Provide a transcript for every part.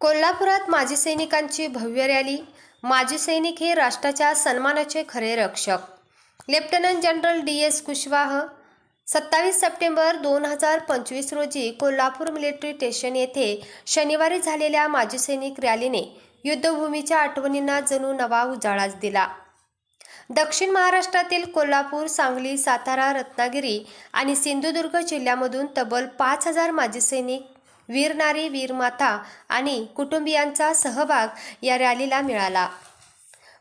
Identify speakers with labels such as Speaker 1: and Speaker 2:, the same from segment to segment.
Speaker 1: कोल्हापुरात माजी सैनिकांची भव्य रॅली माजी सैनिक हे राष्ट्राच्या सन्मानाचे खरे रक्षक. Lieutenant general D S Kushwaha सत्तावीस सप्टेंबर दोन हजार पंचवीस रोजी कोल्हापूर मिलिटरी स्टेशन येथे शनिवारी झालेल्या माजी सैनिक रॅलीने युद्धभूमीच्या आठवणींना जणू नवा उजाळाच दिला. दक्षिण महाराष्ट्रातील कोल्हापूर सांगली सातारा रत्नागिरी आणि सिंधुदुर्ग जिल्ह्यामधून तब्बल पाच हजार माजी सैनिक वीरनारी वीरमाता आणि कुटुंबियांचा सहभाग या रॅलीला मिळाला.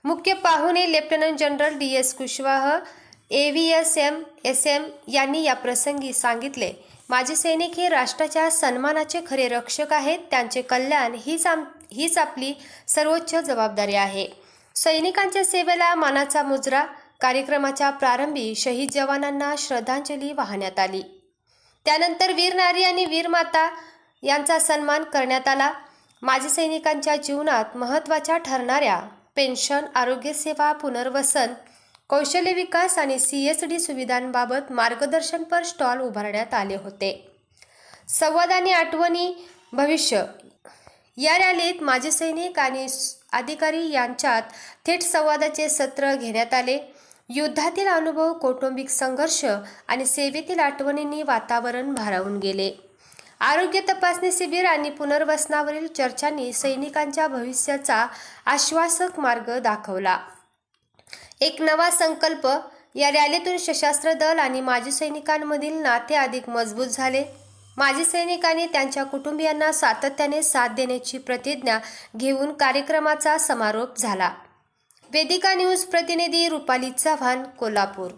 Speaker 1: मुख्य पाहुणे lieutenant general D S Kushwaha A V S M S M यांनी या प्रसंगी सांगितले माजी सैनिक हे राष्ट्राच्या सन्मानाचे खरे रक्षक आहेत. त्यांचे कल्याण हीच आम हीच आपली सर्वोच्च जबाबदारी आहे. सैनिकांच्या सेवेला मानाचा मुजरा. कार्यक्रमाच्या प्रारंभी शहीद जवानांना श्रद्धांजली वाहण्यात आली. त्यानंतर वीर नारी आणि वीरमाता यांचा सन्मान करण्यात आला. माजी सैनिकांच्या जीवनात महत्त्वाच्या ठरणाऱ्या पेन्शन आरोग्यसेवा पुनर्वसन कौशल्य विकास आणि सी एस डी सुविधांबाबत मार्गदर्शनपर स्टॉल उभारण्यात आले होते. संवाद आणि आठवणी भविष्य या रॅलीत माजी सैनिक आणि अधिकारी यांच्यात थेट संवादाचे सत्र घेण्यात आले. युद्धातील अनुभव कौटुंबिक संघर्ष आणि सेवेतील आठवणींनी वातावरण भारावून गेले. आरोग्य तपासणी शिबिर आणि पुनर्वसनावरील चर्चांनी सैनिकांच्या भविष्याचा आश्वासक मार्ग दाखवला. एक नवा संकल्प. या रॅलीतून सशस्त्र दल आणि माजी सैनिकांमधील नाते अधिक मजबूत झाले. माजी सैनिकांनी त्यांच्या कुटुंबियांना सातत्याने साथ देण्याची प्रतिज्ञा घेऊन कार्यक्रमाचा समारोप झाला. वेदिका न्यूज प्रतिनिधी रुपाली चव्हाण कोल्हापूर.